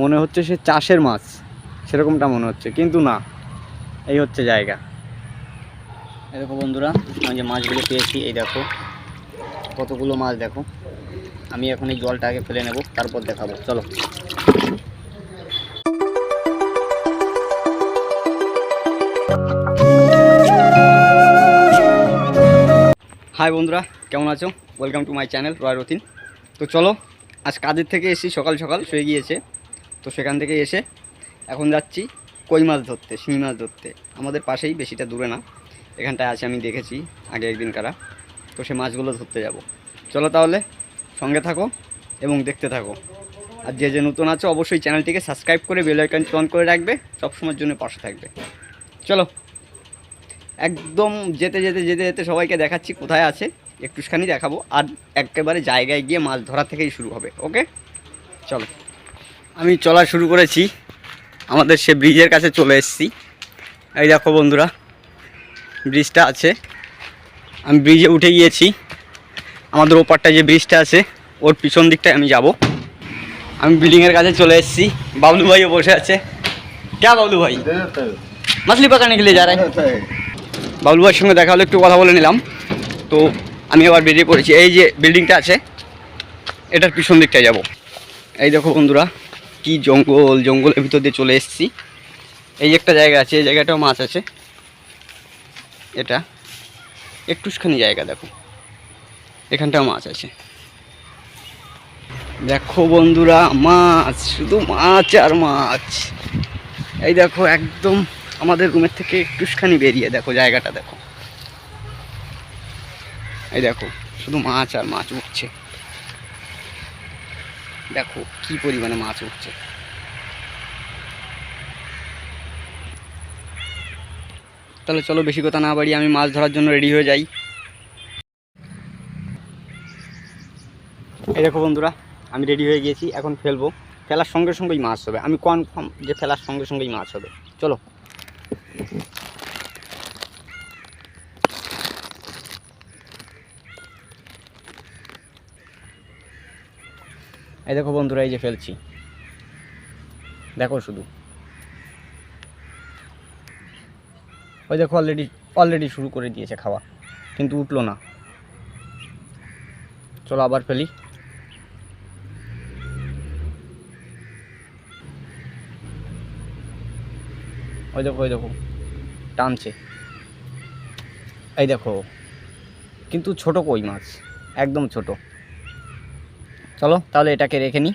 মনে হচ্ছে সে চাষের মাছ। সেরকমটা মনে হচ্ছে, কিন্তু না। এই হচ্ছে জায়গা। এই দেখো বন্ধুরা, আমি যে মাছগুলো পেয়েছি, এই দেখো। কতগুলো মাছ দেখো। আমি এখন এই জলটা আগে ফেলে নেব, তারপর দেখাবো। চলো। হাই বন্ধুরা, কেমন আছো? Welcome to my channel Roy Ratin তো চলো, আজ কাজের থেকে এসেছি? সকাল সকাল, শুয়ে গিয়েছে। তো সেখান থেকে এসে এখন যাচ্ছি কই মাছ ধরতে, শিঙি মাছ ধরতে। আমাদের পাশেই, বেশিটা দূরে না, এখানটায় আছে আমি দেখেছি আগে একদিন কারা। তো সে মাছগুলো ধরতে যাব। চলো তাহলে সঙ্গে থাকো এবং দেখতে থাকো। আর যে যে নতুন আছো, অবশ্যই চ্যানেলটিকে সাবস্ক্রাইব করে বেল আইকন অন করে রাখবে, সবসময়ের জন্য পাশে থাকবে। চলো। একদম যেতে যেতে যেতে যেতে সবাইকে দেখাচ্ছি কোথায় আছে, একটুখানি দেখাবো। আর একেবারে জায়গায় গিয়ে মাছ ধরা থেকেই শুরু হবে, ওকে? চলো। আমি চলা শুরু করেছি। আমাদের সে ব্রিজের কাছে চলে এসেছি। এই দেখো বন্ধুরা, ব্রিজটা আছে। আমি ব্রিজে উঠে গিয়েছি। আমাদের ওপারটা যে ব্রিজটা আছে, ওর পিছন দিকটায় আমি যাব। আমি বিল্ডিংয়ের কাছে চলে এসেছি। বাবলু ভাইও বসে আছে। ক্যা বাবলু ভাই। মাছলি পাকানে গেলে যা রে? বাবলু ভাইয়ের সঙ্গে দেখা হলো একটু কথা বলে নিলাম। তো আমি আবার বেরিয়ে পড়েছি। এই যে বিল্ডিংটা আছে, এটার পিছন দিকটায় যাব। এই দেখো বন্ধুরা কি জঙ্গল, জঙ্গলের ভিতর দিয়ে চলে এসেছি। এই একটা জায়গা আছে, এই জায়গাটাও মাছ আছে। এটা একটুখানি জায়গা, দেখো। এখানটাও মাছ আছে। দেখো বন্ধুরা, মাছ, শুধু মাছ আর মাছ। এই দেখো, একদম আমাদের রুমের থেকে একটুখানি বেরিয়ে দেখো জায়গাটা, দেখো। এই দেখো, শুধু মাছ আর মাছ উঠছে। দেখো কি পরিমাণে মাছ উঠছে। তাহলে চলো বেশি কথা না বাড়ি আমি মাছ ধরার জন্য রেডি হয়ে যাই। এই দেখো বন্ধুরা, আমি রেডি হয়ে গিয়েছি, এখন ফেলব। ফেলার সঙ্গে সঙ্গেই মাছ হবে। আমি কনফার্ম যে ফেলার সঙ্গে সঙ্গেই মাছ হবে। চলো। এই দেখো বন্ধুরা, এই যে ফেলছি। দেখো শুধু। ওই দেখো অলরেডি অলরেডি শুরু করে দিয়েছে খাওয়া, কিন্তু উঠল না। চলো আবার ফেলি। ওই দেখো ওই দেখো, টানছে। এই দেখো, কিন্তু ছোট কই মাছ? একদম ছোট। চলো, তাহলে এটাকে রেখে নিই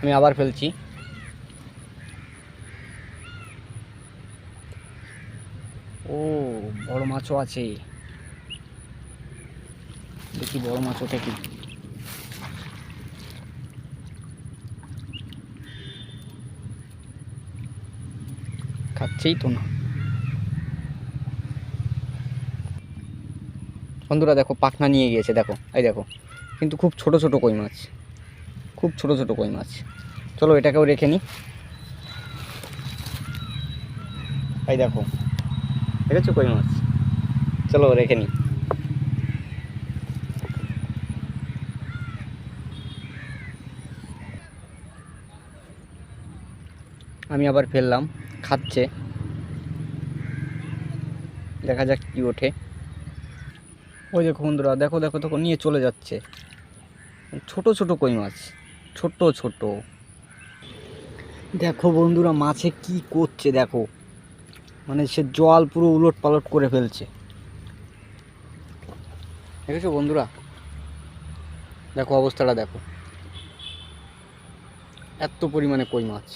আমি আবার ফেলছি। ও, বড় মাছও আছে। দেখি বড় মাছ ওঠে কি খাচ্ছেই তো না। বন্ধুরা দেখো, পাখনা নিয়ে গিয়েছে, দেখো, এই দেখো। কিন্তু খুব ছোট ছোট কই মাছ। খুব ছোট ছোট কই মাছ। চলো এটাকেও রেখে নিই এই দেখো, দেখেছ কই মাছ? চলো রেখে নিই আমি আবার ফেললাম, খাচ্ছে। দেখা যাক কি ওঠে। ওই দেখো বন্ধুরা, দেখো দেখো তখন নিয়ে চলে যাচ্ছে। ছোট ছোট কই মাছ, ছোট ছোট। দেখো বন্ধুরা, মাছে কি করছে দেখো। মানে সে জল পুরো উলট পালট করে ফেলছে। দেখেছ বন্ধুরা? দেখো অবস্থাটা দেখো। এত পরিমাণে কই মাছ।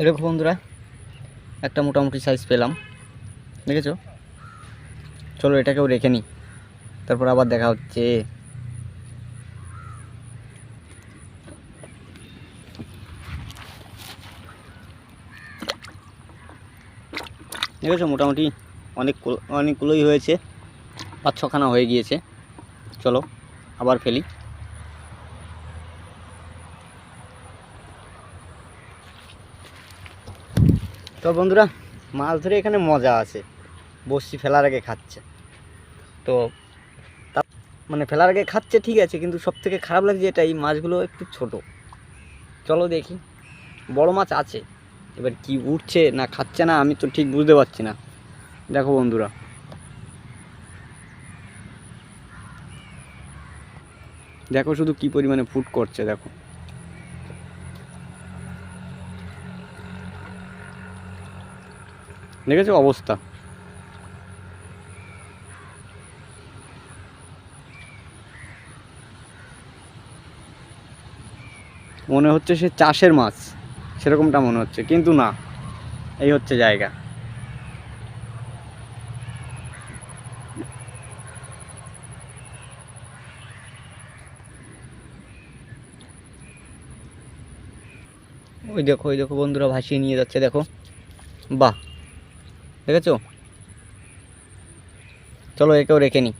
এরকম বন্ধুরা, একটা মোটামুটি সাইজ পেলাম, দেখেছ? চলো এটাকেও রেখে নিই, তারপর আবার দেখা হচ্ছে। দেখেছ, মোটামুটি অনেক অনেকগুলোই হয়েছে, পাঁচ ছখানা হয়ে গিয়েছে। চলো, আবার ফেলি। তো বন্ধুরা, মাছ ধরে এখানে মজা আছে। বসছি ফেলার আগে খাচ্ছে। তো তা- মানে ফেলার আগে খাচ্ছে ঠিক আছে, কিন্তু সব থেকে খারাপ লাগছে এটা এই মাছগুলো একটু ছোট। চলো দেখি। বড় মাছ আছে। এবার কি উঠছে না খাচ্ছে না, আমি তো ঠিক বুঝতে পারছি না। দেখো বন্ধুরা। দেখো শুধু কি পরিমাণে ফুট করছে, দেখো। দেখেছ অবস্থা? মনে হচ্ছে সে চাষের মাছ, সেরকমটা মনে হচ্ছে, কিন্তু না, এই হচ্ছে জায়গা। ওই দেখো ওই দেখো বন্ধুরা ভাসিয়ে নিয়ে যাচ্ছে, দেখো। বাহ দেখেছ? চলো একেও রেখে নিই।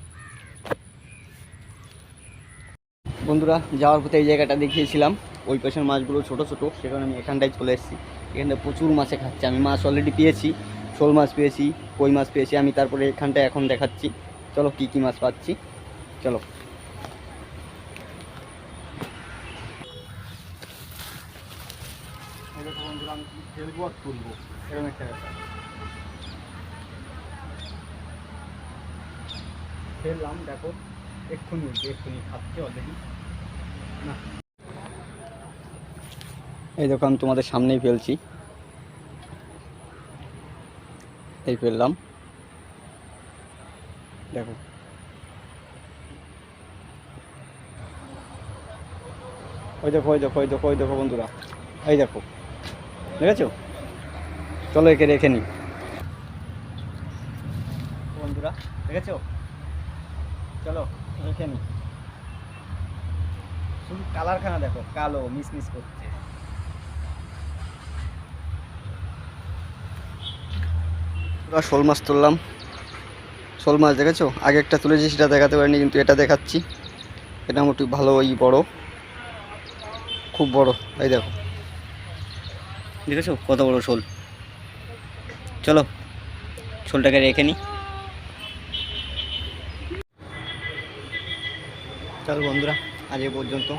বন্ধুরা, যাওয়ার পথে এই জায়গাটা দেখিয়েছিলাম। ওই পাশের মাছগুলো ছোট ছোট, সেখানে আমি এখানটায় চলে এসেছি। এখানটা প্রচুর মাছে খাচ্ছে। আমি মাছ অলরেডি পেয়েছি, শোল মাছ পেয়েছি, কই মাছ পেয়েছি, আমি তারপরে এখানটায় এখন দেখাচ্ছি। চলো, কি কি মাছ পাচ্ছি? চলো। ফেলব আর তুলবো? এরকম একটা ব্যাপার। ফেললাম, দেখো, এক্ষুনি উঠবে, এক্ষুনি খাচ্ছে অলরেডি না। এই দেখো, আমি তোমাদের সামনেই ফেলছি। এই ফেললাম। দেখো। ওই দেখো ওই দেখো ওই দেখো ওই দেখো বন্ধুরা, এই দেখো। দেখেছ? চলো একে রেখে নিই বন্ধুরা, দেখেছ? চলো রেখে নিই শুধু কালারখানা দেখো কালো মিস মিস করছে শোল মাছ তুললাম। শোল মাছ দেখেছ? আগে একটা তুলেছি সেটা দেখাতে পারিনি কিন্তু এটা দেখাচ্ছি। এটা মোটামুটি ভালো ওই বড়। খুব বড় এই দেখো। দেখেছ? কত বড় শোল? চলো শোলটাকে রেখে নিই চলো বন্ধুরা, আজ এ পর্যন্ত।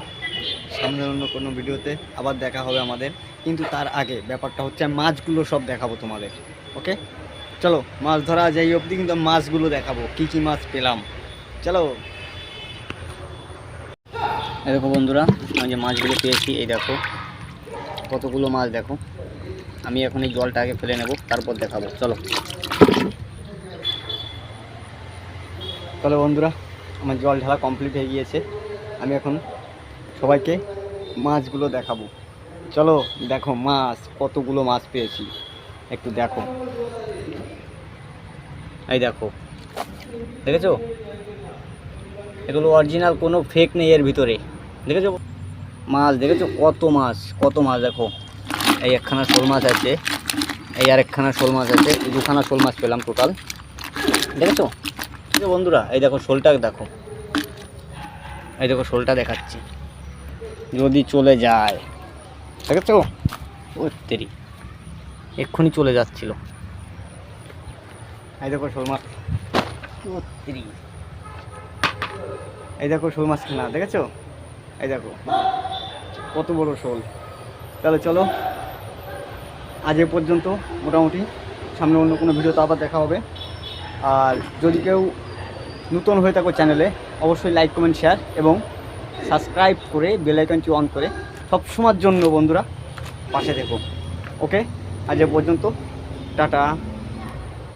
সামনে অন্য কোনো ভিডিওতে আবার দেখা হবে আমাদের, কিন্তু তার আগে ব্যাপারটা হচ্ছে, মাছগুলো সব দেখাবো তোমাদের, ওকে? চলো, মাছ ধরা যাই অবধি, কিন্তু মাছগুলো দেখাবো, কি কি মাছ পেলাম। চলো। এই দেখো বন্ধুরা, আমি যে মাছগুলো পেয়েছি, এই দেখো, কতগুলো মাছ দেখো। আমি এখন এই জলটা আগে ফেলে নেব, তারপর দেখাবো, চলো। চলো বন্ধুরা আমার জল ঢালা কমপ্লিট হয়ে গিয়েছে। আমি এখন সবাইকে মাছগুলো দেখাবো। চলো, দেখো মাছ, কতগুলো মাছ পেয়েছি। একটু দেখো। এই দেখো, দেখেছ? এগুলো অরিজিনাল কোনো ফেক নেই এর ভিতরে। দেখেছ? মাছ, দেখেছ? কত মাছ কত মাছ দেখো। এই একখানা শোল মাছ আছে। এই আর একখানা শোল মাছ আছে। দুখানা শোল মাছ পেলাম টোটাল দেখেছ? ঠিক বন্ধুরা, এই দেখো শোলটা দেখো। এই দেখো শোলটা দেখাচ্ছি। যদি চলে যায়, দেখেছ? ও তেরি। এক্ষুনি চলে যাচ্ছিল। এই দেখো শোল মাছ। তেরি। এই দেখো শোল মাছ না দেখেছ? এই দেখো। কত বড় শোল। তাহলে চলো, আজ এ পর্যন্ত মোটামুটি। সামনে অন্য কোনো ভিডিওতে আবার দেখা হবে। আর যদি কেউ নতুন হয়ে থাকো চ্যানেলে, অবশ্যই লাইক কমেন্ট শেয়ার এবং সাবস্ক্রাইব করে বেলাইকনটি অন করে সব সময়ের জন্য বন্ধুরা পাশে দেখো ওকে আজ পর্যন্ত। টাটা।